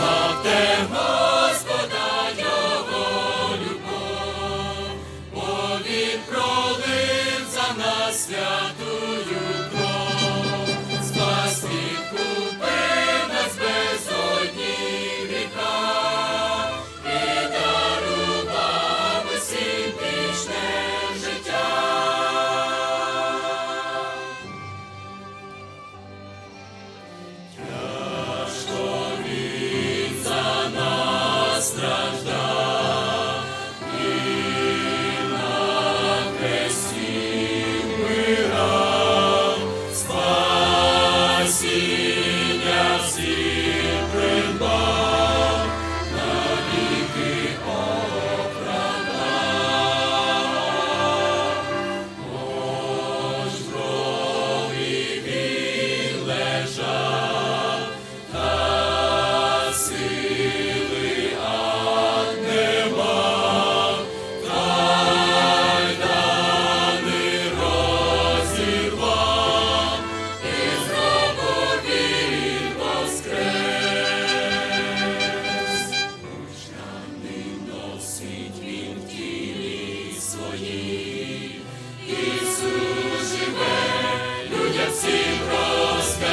Славте Господа Його любов, бо Він пролив за нас.